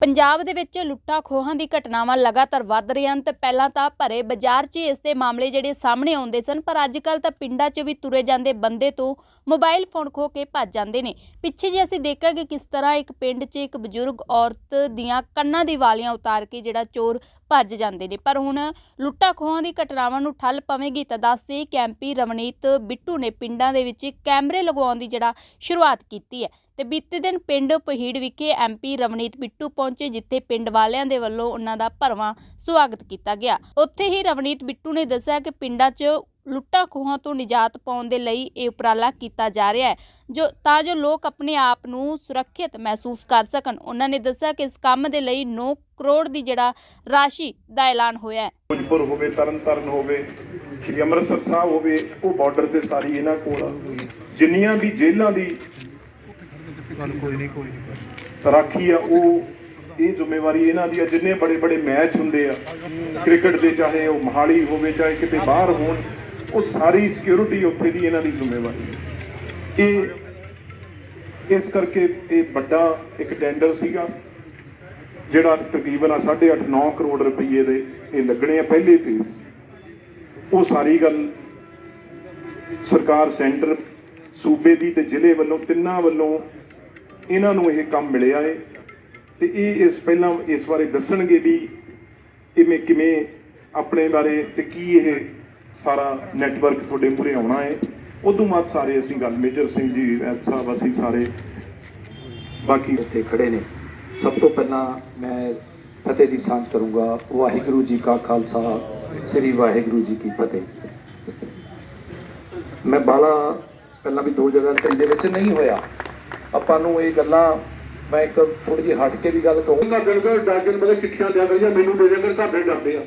ਪੰਜਾਬ ਦੇ ਵਿੱਚ ਲੁੱਟਾਂ ਖੋਹਾਂ ਦੀ ਘਟਨਾਵਾਂ ਲਗਾਤਾਰ ਵੱਧ ਰਹੀਆਂ ਹਨ ਤੇ ਪਹਿਲਾਂ ਤਾਂ ਭਰੇ ਬਾਜ਼ਾਰ 'ਚ ਇਸ ਦੇ ਮਾਮਲੇ ਜਿਹੜੇ ਸਾਹਮਣੇ ਆਉਂਦੇ ਸਨ, ਪਰ ਅੱਜ ਕੱਲ ਤਾਂ ਪਿੰਡਾਂ 'ਚ ਵੀ ਤੁਰੇ ਜਾਂਦੇ ਬੰਦੇ ਤੋਂ ਮੋਬਾਈਲ ਫੋਨ ਖੋ ਕੇ ਭੱਜ ਜਾਂਦੇ ਨੇ। ਪਿੱਛੇ ਜੇ ਅਸੀਂ ਦੇਖਿਆ ਕਿ ਕਿਸ ਤਰ੍ਹਾਂ ਇੱਕ ਪਿੰਡ 'ਚ ਇੱਕ ਬਜ਼ੁਰਗ ਔਰਤ ਦੀਆਂ ਕੰਨਾਂ ਦੀ ਵਾਲੀਆਂ ਉਤਾਰ ਕੇ ਜਿਹੜਾ ਚੋਰ ਭੱਜ ਜਾਂਦੇ ਨੇ। ਪਰ ਹੁਣ ਲੁੱਟਾਂ ਖੋਹਾਂ ਦੀ ਘਟਨਾਵਾਂ ਨੂੰ ਠੱਲ ਪਵੇਗੀ ਤਾਂ ਦੱਸਦੇ ਕਿ ਐਮਪੀ ਰਵਨੀਤ ਬਿੱਟੂ ਨੇ ਪਿੰਡਾਂ ਦੇ ਵਿੱਚ ਕੈਮਰੇ ਲਗਾਉਣ ਦੀ ਜਿਹੜਾ ਸ਼ੁਰੂਆਤ ਕੀਤੀ ਹੈ। ਤੇ ਬੀਤੇ ਦਿਨ ਪਿੰਡ ਪਹੀੜ ਵਿਖੇ ਐਮਪੀ ਰਵਨੀਤ ਬਿੱਟੂ ਪਹੁੰਚੇ, ਜਿੱਥੇ ਪਿੰਡ ਵਾਲਿਆਂ ਦੇ ਵੱਲੋਂ ਉਹਨਾਂ ਦਾ ਭਰਵਾਂ ਸਵਾਗਤ ਕੀਤਾ ਗਿਆ। ਉੱਥੇ ਹੀ ਰਵਨੀਤ ਬਿੱਟੂ ਨੇ ਦੱਸਿਆ ਕਿ ਪਿੰਡਾਂ 'ਚ ਲੁੱਟਾਂ ਖੋਹਾਂ ਤੋਂ ਨਿਜਾਤ ਪਾਉਣ ਦੇ ਲਈ ਇਹ ਉਪਰਾਲਾ ਕੀਤਾ ਜਾ ਰਿਹਾ ਹੈ ਜੋ ਤਾਂ ਜੋ ਲੋਕ ਆਪਣੇ ਆਪ ਨੂੰ ਸੁਰੱਖਿਅਤ ਮਹਿਸੂਸ ਕਰ ਸਕਣ। ਉਹਨਾਂ ਨੇ ਦੱਸਿਆ ਕਿ ਇਸ ਕੰਮ ਦੇ ਲਈ 9 ਕਰੋੜ ਦੀ ਜਿਹੜਾ ਰਾਸ਼ੀ ਦਾ ਐਲਾਨ ਹੋਇਆ ਹੈ। ਫਿਰੋਜ਼ਪੁਰ ਹੋਵੇ ਤਰਨਤਾਰਨ ਹੋਵੇ ਸ਼੍ਰੀ ਅੰਮ੍ਰਿਤਸਰ ਸਾਹਿਬ ਹੋਵੇ ਉਹ ਬਾਰਡਰ ਤੇ ਸਾਰੀ ਇਹਨਾਂ ਕੋਲ। ਜਿੰਨੀਆਂ ਵੀ ਜੇਲ੍ਹਾਂ ਦੀ ਰਾਖੀ ਆ ਉਹ ਇਹ ਜ਼ਿੰਮੇਵਾਰੀ ਇਹਨਾਂ ਦੀ ਆ ਜਿੰਨੇ ਬੜੇ ਬੜੇ ਮੈਚ ਹੁੰਦੇ ਆ। ਕ੍ਰਿਕਟ ਦੇ ਚਾਹੇ ਉਹ ਮਹਾਲੀ ਹੋਵੇ ਚਾਹੇ ਕਿਤੇ ਬਾਹਰ ਹੋਣ ਉਹ ਸਾਰੀ ਸਿਕਿਉਰਿਟੀ ਉੱਥੇ ਦੀ ਇਹਨਾਂ ਦੀ ਜ਼ਿੰਮੇਵਾਰੀ ਹੈ। ਇਹ, ਇਸ ਕਰਕੇ ਇਹ ਵੱਡਾ ਇੱਕ ਟੈਂਡਰ ਸੀਗਾ, ਜਿਹੜਾ ਤਕਰੀਬਨ 8.5 9 ਕਰੋੜ ਰੁਪਏ ਦੇ ਇਹ ਲੱਗਣੇ ਆ ਪਹਿਲੇ ਫੇਸ ਉਹ ਸਾਰੀ ਗੱਲ ਸਰਕਾਰ ਸੈਂਟਰ ਸੂਬੇ ਦੀ ਤੇ ਜ਼ਿਲ੍ਹੇ ਵੱਲੋਂ, ਤਿੰਨਾਂ ਵੱਲੋਂ ਇਹਨਾਂ ਨੂੰ ਇਹ ਕੰਮ ਮਿਲਿਆ ਹੈ ਤੇ ਇਹ ਇਸ ਪਹਿਲਾਂ ਇਸ ਬਾਰੇ ਦੱਸਣਗੇ ਵੀ ਕਿਵੇਂ ਕਿਵੇਂ ਆਪਣੇ ਬਾਰੇ ਤੇ ਕੀ ਇਹ ਸਾਰਾ ਨੈਟਵਰਕ ਤੁਹਾਡੇ ਮੂਹਰੇ ਆਉਣਾ ਹੈ। ਉਦੋਂ ਬਾਅਦ ਸਾਰੇ ਅਸੀਂ ਗੱਲ, ਮੇਜਰ ਸਿੰਘ ਜੀ ਵੈਦ ਸਾਹਿਬ, ਅਸੀਂ ਸਾਰੇ ਬਾਕੀ ਇੱਥੇ ਖੜੇ ਨੇ। ਸਭ ਤੋਂ ਪਹਿਲਾਂ ਮੈਂ ਫਤਿਹ ਦੀ ਸਾਂਝ ਕਰੂੰਗਾ। ਵਾਹਿਗੁਰੂ ਜੀ ਕਾ ਖਾਲਸਾ, ਸ੍ਰੀ ਵਾਹਿਗੁਰੂ ਜੀ ਕੀ ਫਤਿਹ। ਮੈਂ ਬਾਲਾ ਪਹਿਲਾਂ ਵੀ ਦੋ ਜਗ੍ਹਾ ਤੇ ਦੇ ਵਿੱਚ ਨਹੀਂ ਹੋਇਆ। ਆਪਾਂ ਨੂੰ ਇਹ ਗੱਲਾਂ, ਮੈਂ ਇੱਕ ਥੋੜੀ ਜਿਹੀ ਹਟ ਕੇ ਵੀ ਗੱਲ ਕਹੂੰਗਾ ਉਹਨਾਂ ਡਾਕਟਰ ਮਤਲਬ ਚਿੱਠੀਆਂ ਦਿਆ ਕਰੀਆਂ ਮੈਨੂੰ ਦੇ ਦੇ ਕਰ ਤੁਹਾਡੇ ਡਰਦੇ ਆ।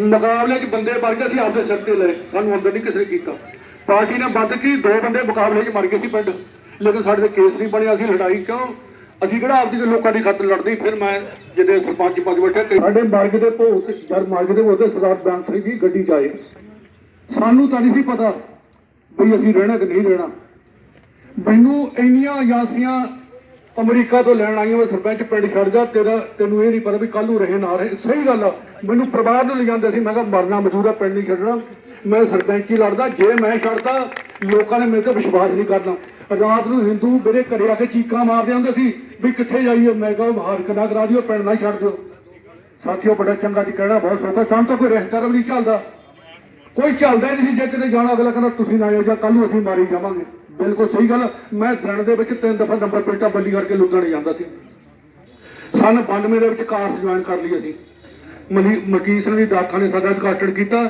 ਮੁਕਾਬਲੇ 'ਚ ਬੰਦੇ ਮਰ ਗਏ ਸੀ ਆਪਦੇ ਸਿਰ ਤੇ ਲਏ। ਸਾਨੂੰ ਅੰਦਰ ਨਹੀਂ ਕਿਸੇ ਨੇ ਕੀਤਾ। ਪਾਰਟੀ ਨੇ ਬੰਦ ਕੀ, ਦੋ ਬੰਦੇ ਮੁਕਾਬਲੇ 'ਚ ਮਰ ਗਏ ਸੀ ਪਿੰਡ। ਲੇਕਿਨ ਸਾਡੇ ਤੇ ਕੇਸ ਨਹੀਂ ਬਣਿਆ ਸੀ ਲੜਾਈ ਕਿਉਂ? ਅਸੀਂ ਕਿਹੜਾ ਆਪਦੀ ਲੋਕਾਂ ਦੀ ਖਾਤਰ ਲੜਦੇ? ਫਿਰ ਮੈਂ ਜਿਹਦੇ ਸਰਪੰਚ ਪਦ ਬੈਠੇ ਸਾਡੇ ਮਾਰਗ ਦੇ ਭੋਗ, ਜਦ ਮਾਰਗ ਦੇ ਉਹਦੇ ਸਰਦਾਰ ਬੈਂਕ ਸਿੰਘ ਜੀ ਗੱਡੀ 'ਚ ਆਏ। ਸਾਨੂੰ ਤਾਂ ਨਹੀਂ ਸੀ ਪਤਾ ਵੀ ਅਸੀਂ ਰਹਿਣਾ ਕਿ ਨਹੀਂ ਰਹਿਣਾ। ਮੈਨੂੰ ਇੰਨੀਆਂ ਯਾਸੀਆਂ ਅਮਰੀਕਾ ਤੋਂ ਲੈਣ ਆਈ ਹਾਂ, ਮੈਂ ਸਰਪੰਚ ਪਿੰਡ ਛੱਡ ਜਾ, ਤੇਰਾ ਤੈਨੂੰ ਇਹ ਨਹੀਂ ਪਤਾ ਵੀ ਕੱਲ ਨੂੰ ਰਹੇ ਨਾ ਰਹੇ। ਸਹੀ ਗੱਲ ਆ, ਮੈਨੂੰ ਪਰਿਵਾਰ ਨੂੰ ਲਿਜਾਂਦੇ ਸੀ, ਮੈਂ ਕਿਹਾ ਮਰਨਾ ਮਜ਼ਦੂਰ ਪਿੰਡ ਨਹੀਂ ਛੱਡਣਾ। ਮੈਂ ਸਰਪੰਚੀ ਲੜਦਾ, ਜੇ ਮੈਂ ਛੱਡਦਾ, ਲੋਕਾਂ ਨੇ ਮੇਰੇ ਤੇ ਵਿਸ਼ਵਾਸ ਨਹੀਂ ਕਰਨਾ। ਰਾਤ ਨੂੰ ਹਿੰਦੂ ਮੇਰੇ ਘਰੇ ਆ ਕੇ ਚੀਕਾਂ ਮਾਰਦੇ ਹੁੰਦੇ ਸੀ ਵੀ ਕਿੱਥੇ ਜਾਈਏ? ਮੈਂ ਕਿਹਾ ਹਾਰ ਨਾ ਕਰਾ ਦਿਓ, ਪਿੰਡ ਨਾ ਛੱਡ ਦਿਓ। ਸਾਥੀਓ, ਬੜਾ ਚੰਗਾ ਜੀ ਕਹਿਣਾ ਬਹੁਤ ਸੌਖਾ। ਸਾਨੂੰ ਤਾਂ ਕੋਈ ਰਿਸ਼ਤੇਦਾਰ ਵੀ ਨਹੀਂ ਚੱਲਦਾ। ਕੋਈ ਚੱਲਦਾ ਨਹੀਂ ਸੀ, ਜੇ ਕਿਤੇ ਜਾਣਾ, ਅਗਲਾ ਕਹਿੰਦਾ, ਤੁਸੀਂ ਨਾ ਆਇਓ ਜਾਂ ਕੱਲ ਨੂੰ ਅਸੀਂ ਮਾਰੀ ਜਾਵਾਂਗੇ। ਬਿਲਕੁਲ ਸਹੀ ਗੱਲ। ਮੈਂ ਦਿਨ ਦੇ ਵਿੱਚ ਤਿੰਨ ਦਫਾ ਨੰਬਰ ਪਲੇਟਾਂ ਬੱਲੀ ਕਰਕੇ ਲੁਧਿਆਣੇ ਜਾਂਦਾ ਸੀ। ਸਨ 92 ਦੇ ਵਿੱਚ ਕਾਰਸ ਜੁਆਇਨ ਕਰ ਲਈ ਅਸੀਂ। ਮਨੀ ਮਕੀਸ ਨੇ ਦਾਖਾ ਨੇ ਸਾਡਾ ਉਦਘਾਟਨ ਕੀਤਾ।